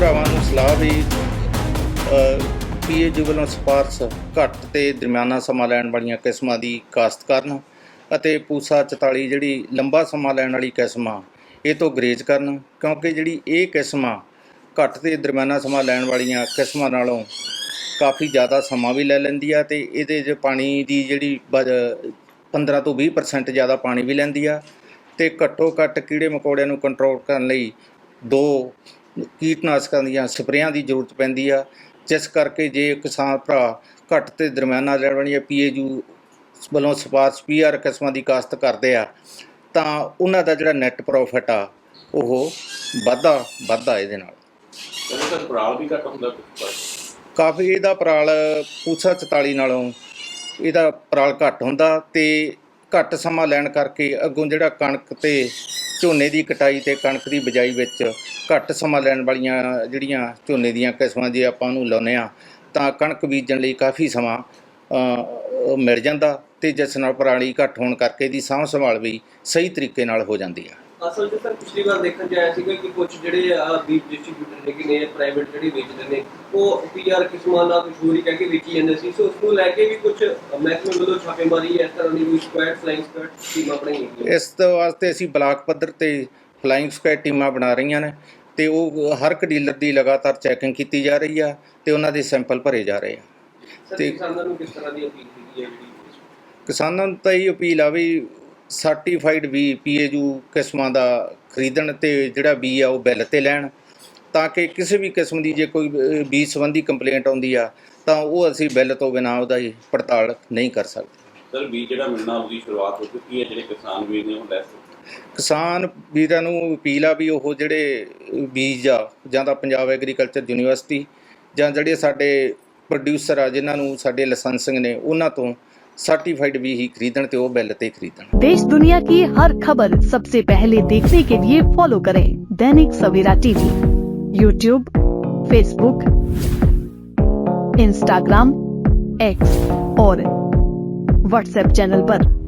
ਭਰਾਵਾਂ ਨੂੰ ਸਲਾਹ ਵੀ ਪੀਏਯੂ ਵੱਲੋਂ ਸਿਫਾਰਸ਼ ਘੱਟ ਤੇ ਦਰਮਿਆਨਾ ਸਮਾਂ ਲੈਣ ਵਾਲੀਆਂ ਕਿਸਮਾਂ ਦੀ ਕਾਸ਼ਤ ਕਰਨ ਅਤੇ ਪੂਸਾ 44 ਜਿਹੜੀ ਲੰਬਾ ਸਮਾਂ ਲੈਣ ਵਾਲੀ ਕਿਸਮ ਆ, ਇਹ ਤੋਂ ਗਰੇਜ਼ ਕਰਨ ਕਿਉਂਕਿ ਜਿਹੜੀ ਇਹ ਕਿਸਮਾਂ ਘੱਟ ਤੇ ਦਰਮਿਆਨਾ ਸਮਾਂ ਲੈਣ ਵਾਲੀਆਂ ਕਿਸਮਾਂ ਨਾਲੋਂ ਕਾਫੀ ਜ਼ਿਆਦਾ ਸਮਾਂ ਵੀ ਲੈ ਲੈਂਦੀ ਆ ਤੇ ਇਹਦੇ 'ਚ ਪਾਣੀ ਦੀ ਜਿਹੜੀ ਵਜ- 15 ਤੋਂ 20% ਜ਼ਿਆਦਾ ਪਾਣੀ ਵੀ ਲੈਂਦੀ ਆ ਤੇ ਘੱਟੋ ਘੱਟ ਕੀੜੇ ਮਕੌੜਿਆਂ ਨੂੰ ਕੰਟਰੋਲ ਕਰਨ ਲਈ ਦੋ ਕੀਟਨਾਸ਼ਕਾਂ ਦੀਆਂ ਸਪਰੇਆਂ ਦੀ ਜ਼ਰੂਰਤ ਪੈਂਦੀ ਆ। ਜਿਸ ਕਰਕੇ ਜੇ ਕਿਸਾਨ ਭਰਾ ਘੱਟ ਤੇ ਦਰਮਿਆਨਾ ਲੈਣ ਵਾਲੀਆਂ ਪੀਏਯੂ ਵੱਲੋਂ ਸਿਫਾਰਸ਼ ਪੀਆਰ ਕਿਸਮਾਂ ਦੀ ਕਾਸ਼ਤ ਕਰਦੇ ਆ ਤਾਂ ਉਹਨਾਂ ਦਾ ਜਿਹੜਾ ਨੈਟ ਪ੍ਰੋਫਿਟ ਆ ਉਹ ਵਾਧਾ ਵਾਧਾ ਇਹਦੇ ਨਾਲ। ਪ੍ਰਾਲ ਵੀ ਘੱਟ ਹੁੰਦਾ ਕਾਫੀ ਇਹਦਾ ਪਰਾਲ ਪੂਸਾ 44 ਨਾਲੋਂ ਇਹਦਾ ਪਰਾਲ ਘੱਟ ਹੁੰਦਾ ਤੇ ਘੱਟ ਸਮਾਂ ਲੈਣ ਕਰਕੇ ਅੱਗੋਂ ਜਿਹੜਾ ਕਣਕ ਤੇ ਝੋਨੇ ਦੀ ਕਟਾਈ ਤੇ ਕਣਕ ਦੀ ਬਿਜਾਈ ਵਿੱਚ ਘੱਟ ਸਮਾਂ ਲੈਣ ਵਾਲੀਆਂ ਜਿਹੜੀਆਂ ਝੋਨੇ ਦੀਆਂ ਕਿਸਮਾਂ ਜੇ ਆਪਾਂ ਨੂੰ ਲਾਉਂਦੇ ਆ ਤਾਂ ਕਣਕ ਬੀਜਣ ਲਈ ਕਾਫੀ ਸਮਾਂ ਮਿਲ ਜਾਂਦਾ ਤੇ ਜਿਸ ਨਾਲ ਪਰਾਲੀ ਘੱਟ ਹੋਣ ਕਰਕੇ ਇਹਦੀ ਸਾਂਭ ਸੰਭਾਲ ਵੀ ਸਹੀ ਤਰੀਕੇ ਨਾਲ ਹੋ ਜਾਂਦੀ ਆ ਅਸਲ 'ਚ ਸਰ ਪਿਛਲੀ ਵਾਰ ਦੇਖਣ ਚ ਆਇਆ ਸੀਗਾ ਕਿ ਕੁਝ ਜਿਹੜੇ ਆ ਬੀਜ ਡਿਸਟ੍ਰੀਬਿਊਟਰ ਨੇ ਕਿ ਨੇ ਪ੍ਰਾਈਵੇਟ ਜਿਹੜੇ ਵੇਚਦੇ ਨੇ ਉਹ ਪੀਆਰ ਕਿਸਮਾਂ ਦਾ ਕੁਝ ਹੋਰ ਹੀ ਕਹਿ ਕੇ ਵੇਚੀ ਜਾਂਦੇ ਸੀ। ਸੋ ਉਸ ਨੂੰ ਲੈ ਕੇ ਵੀ ਕੁਝ ਮਹਿਕਮੇ ਵੱਲੋਂ ਛਾਪੇਮਾਰੀ ਇਸ ਤਰ੍ਹਾਂ ਦੀ ਕੋਈ ਸਕੁਐਡ ਫਲਾਈਂਗ ਸਕੁਐਡ ਟੀਮਾਂ ਬਣਾਈਆਂ ਗਈਆਂ ਇਸ ਤੋਂ ਵਾਸਤੇ ਅਸੀਂ ਬਲਾਕ ਪੱਧਰ ਤੇ ਫਲਾਈਂਗ ਸਕੁਐਡ ਟੀਮਾਂ ਬਣਾ ਰਹੀਆਂ ਨੇ ਤੇ ਉਹ ਹਰ ਇੱਕ ਡੀਲਰ ਦੀ ਲਗਾਤਾਰ ਚੈਕਿੰਗ ਕੀਤੀ ਜਾ ਰਹੀ ਆ ਤੇ ਉਹਨਾਂ ਦੇ ਸੈਂਪਲ ਭਰੇ ਜਾ ਰਹੇ ਆ। ਤੇ- ਕਿਸਾਨਾਂ ਨੂੰ ਕਿਸ ਤਰ੍ਹਾਂ ਦੀ ਅਪੀਲ ਕੀਤੀ ਹੈ ਜਿਹੜੀ? ਕਿਸਾਨਾਂ ਨੂੰ ਤਾਂ ਇਹ ਅਪੀਲ ਆ ਵੀ ਸਰਟੀਫਾਈਡ ਵੀ ਪੀਏਯੂ ਕਿਸਮਾਂ ਦਾ ਖਰੀਦਣ ਤੇ ਜਿਹੜਾ ਬੀ ਆ ਉਹ ਬਿੱਲ ਤੇ ਲੈਣ ਤਾਂ ਕਿ ਕਿਸੇ ਵੀ ਕਿਸਮ ਦੀ ਜੇ ਕੋਈ ਬੀਜ ਸੰਬੰਧੀ ਕੰਪਲੇਂਟ ਆਉਂਦੀ ਆ ਤਾਂ ਉਹ ਅਸੀਂ ਬਿੱਲ ਤੋਂ ਬਿਨਾਂ ਉਹਦਾ ਹੀ ਪੜਤਾਲ ਨਹੀਂ ਕਰ ਸਕਦੇ। ਸਰ ਬੀਜ ਜਿਹੜਾ ਮਿਲਣਾ ਉਹਦੀ ਸ਼ੁਰੂਆਤ ਹੋ ਚੁੱਕੀ ਹੈ ਜਿਹੜੇ ਕਿਸਾਨ ਵੀਰ ਨੇ ਉਹ ਲੈ ਸਕਦੇ ਕਿਸਾਨ ਵੀਰਾਂ ਨੂੰ ਅਪੀਲ ਆ ਵੀ ਉਹ ਜਿਹੜੇ ਬੀਜ ਆ ਜਾਂ ਤਾਂ ਪੰਜਾਬ ਐਗਰੀਕਲਚਰ ਯੂਨੀਵਰਸਿਟੀ ਜਾਂ ਜਿਹੜੇ ਸਾਡੇ ਪ੍ਰੋਡਿਊਸਰ ਆ ਜਿਨ੍ਹਾਂ ਨੂੰ ਸਾਡੇ ਲਾਇਸੈਂਸਿੰਗ ਨੇ ਉਹਨਾਂ ਤੋਂ सर्टिफाइड भी ही खरीदन ते वो बैलते खरीदन देश दुनिया की हर खबर सबसे पहले देखने के लिए फॉलो करें Dainik Savera TV YouTube Facebook Instagram X और व्हाट्सएप चैनल पर।